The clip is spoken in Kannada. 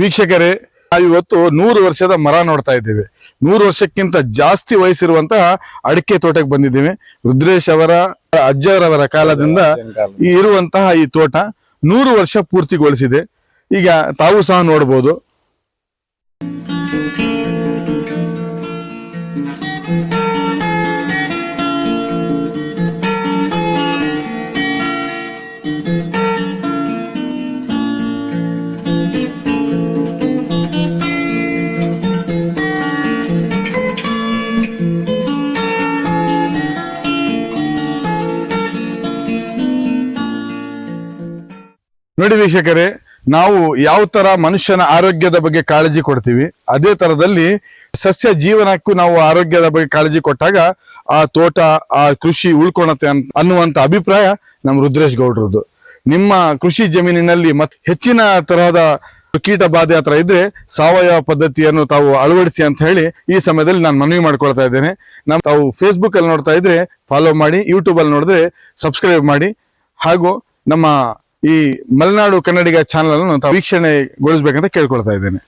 ವೀಕ್ಷಕರೇ ಇವತ್ತು ನೂರು ವರ್ಷದ ಮರ ನೋಡ್ತಾ ಇದ್ದೇವೆ. ನೂರು ವರ್ಷಕ್ಕಿಂತ ಜಾಸ್ತಿ ವಯಸ್ಸಿರುವಂತಹ ಅಡಿಕೆ ತೋಟಕ್ಕೆ ಬಂದಿದ್ದೇವೆ. ರುದ್ರೇಶ್ ಅವರ ಅಜ್ಜರವರ ಕಾಲದಿಂದ ಇರುವಂತಹ ಈ ತೋಟ ನೂರು ವರ್ಷ ಪೂರ್ತಿಗೊಳಿಸಿದೆ. ಈಗ ತಾವು ಸಹ ನೋಡಬಹುದು ನೋಡಿ ವೀಕ್ಷಕರೇ, ನಾವು ಯಾವ ತರ ಮನುಷ್ಯನ ಆರೋಗ್ಯದ ಬಗ್ಗೆ ಕಾಳಜಿ ಕೊಡ್ತೀವಿ, ಅದೇ ತರದಲ್ಲಿ ಸಸ್ಯ ಜೀವನಕ್ಕೂ ನಾವು ಆರೋಗ್ಯದ ಬಗ್ಗೆ ಕಾಳಜಿ ಕೊಟ್ಟಾಗ ಆ ತೋಟ, ಆ ಕೃಷಿ ಉಳ್ಕೊಳತ್ತೆ ಅನ್- ಅನ್ನುವಂತ ಅಭಿಪ್ರಾಯ ನಮ್ಮ ರುದ್ರೇಶ್ ಗೌಡ್ರದ್ದು. ನಿಮ್ಮ ಕೃಷಿ ಜಮೀನಿನಲ್ಲಿ ಮತ್ ಹೆಚ್ಚಿನ ತರಹದ ಕೀಟ ಬಾಧೆ ಹತ್ರ ಇದ್ರೆ ಸಾವಯವ ಪದ್ಧತಿಯನ್ನು ತಾವು ಅಳವಡಿಸಿ ಅಂತ ಹೇಳಿ ಈ ಸಮಯದಲ್ಲಿ ನಾನು ಮನವಿ ಮಾಡ್ಕೊಳ್ತಾ ಇದ್ದೇನೆ. ನಮ್, ತಾವು ಫೇಸ್ಬುಕ್ ಅಲ್ಲಿ ನೋಡ್ತಾ ಇದ್ರೆ ಫಾಲೋ ಮಾಡಿ ಯೂಟ್ಯೂಬ್ ಅಲ್ಲಿ ನೋಡಿದ್ರೆ ಸಬ್ಸ್ಕ್ರೈಬ್ ಮಾಡಿ, ಹಾಗೂ ನಮ್ಮ ಈ ಮಲೆನಾಡು ಕನ್ನಡಿಗ ಚಾನಲ್ ಅನ್ನು ವೀಕ್ಷಣೆಗೊಳಿಸಬೇಕಂತ ಕೇಳ್ಕೊಳ್ತಾ ಇದ್ದೇನೆ.